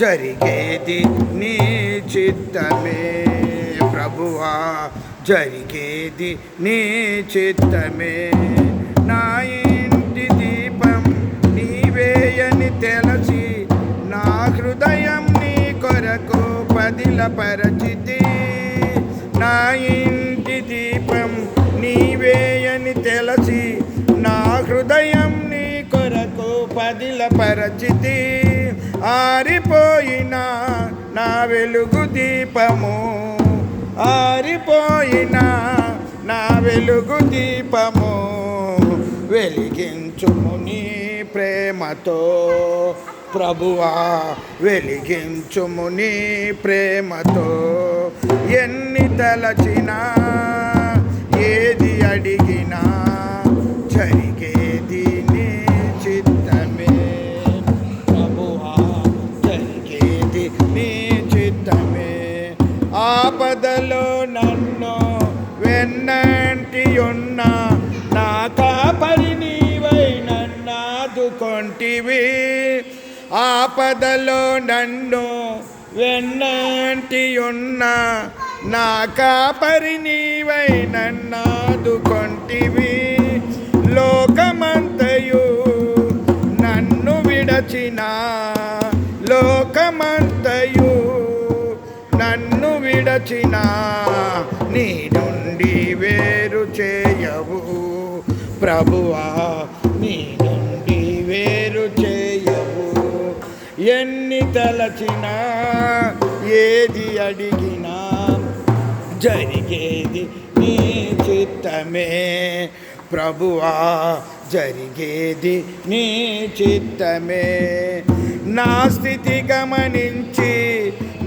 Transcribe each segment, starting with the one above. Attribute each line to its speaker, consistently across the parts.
Speaker 1: జరిగేది నీ చిత్తమే ప్రభువా. జరిగేది నీ చిత్తమే. నా ఇంటి దీపం నీవేయని తెలసి నా హృదయం నీ కొరకు పదిల పరిచితి నా ఇంటి దీపం నీవేయని తెలసి నా హృదయం నీ కొరకు పదిలపరచితి. ఆరిపోయిన నా వెలుగు దీపము. ఆరిపోయిన నా వెలుగు దీపము. వెలిగించుము నీ ప్రేమతో. ప్రభువా వెలిగించుము నీ ప్రేమతో. ఎన్ని తలచినా ఏది అడిగినా జరిగేది వెన్నంటి నా కాపరి నీవై నన్నాదుకొంటివి ఆపదలో నన్ను వెన్నంటియున్న నా కాపరి నీవై నన్నాదుకొంటివి లోకమంతయు నన్ను విడచిన లోకమంతయు నన్ను విడచిన నీ నుండి వేరు చేయవు. ప్రభువా నీ నుండి వేరు చేయవు. ఎన్ని తలచినా ఏది అడిగినా జరిగేది నీ చిత్తమే. ప్రభువా జరిగేది నీ చిత్తమే. నా స్థితి గమనించి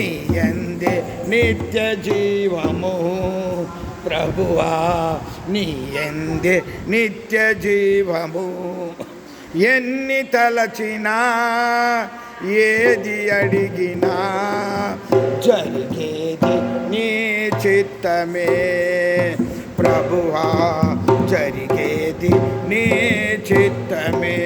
Speaker 1: నీయందే నిత్య జీవము ప్రభువా నీయందే నిత్య జీవము ఎన్ని తలచినా ఏది అడిగినా జరిగేది నీ చిత్తమే ప్రభువా జరిగేది నీ చిత్తమే